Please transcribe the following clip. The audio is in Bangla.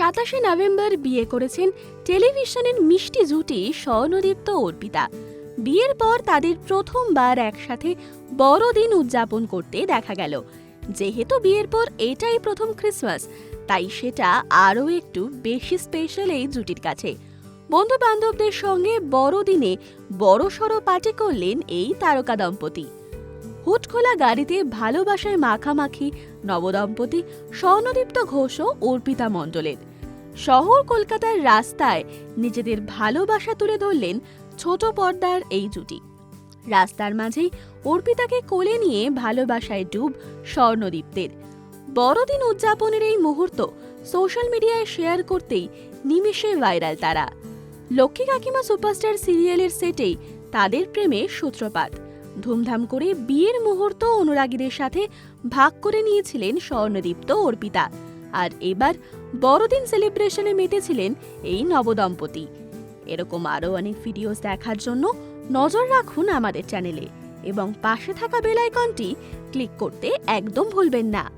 সাতাশে নভেম্বর বিয়ে করেছেন টেলিভিশনের মিষ্টি জুটি স্বর্ণদীপ্ত অর্পিতা। বিয়ের পর তাদের প্রথমবার একসাথে বড়দিন উদযাপন করতে দেখা গেল। যেহেতু বিয়ের পর এটাই প্রথম ক্রিসমাস, তাই সেটা আরও একটু বেশি স্পেশাল এই জুটির কাছে। বন্ধু বান্ধবদের সঙ্গে বড়দিনে বড় সড়ো পার্টি করলেন এই তারকা দম্পতি। হুটখোলা গাড়িতে ভালোবাসায় মাখামাখি নবদম্পতি স্বর্ণদীপ্ত ঘোষ ও অর্পিতা মণ্ডলের। শহর কলকাতার রাস্তায় নিজেদের ভালোবাসা তুলে ধরলেন ছোট পর্দার এই জুটি। রাস্তার মাঝেই অর্পিতাকে কোলে নিয়ে ভালোবাসায় ডুব স্বর্ণদীপ্তের। বড়দিন উদযাপনের এই মুহূর্ত সোশ্যাল মিডিয়ায় শেয়ার করতেই নিমেষে ভাইরাল তারা। লক্ষ্মী কাকিমা সুপারস্টার সিরিয়ালের সেটেই তাদের প্রেমে সূত্রপাত। ধুমধাম করে বিয়ের মুহূর্ত অনুরাগীদের সাথে ভাগ করে নিয়েছিলেন স্বর্ণদীপ্ত অর্পিতা। আর এবার বড়দিন সেলিব্রেশনে মেতেছিলেন এই নবদম্পতি। এরকম আরও অনেক ভিডিওস দেখার জন্য নজর রাখুন আমাদের চ্যানেলে এবং পাশে থাকা বেল আইকনটি ক্লিক করতে একদম ভুলবেন না।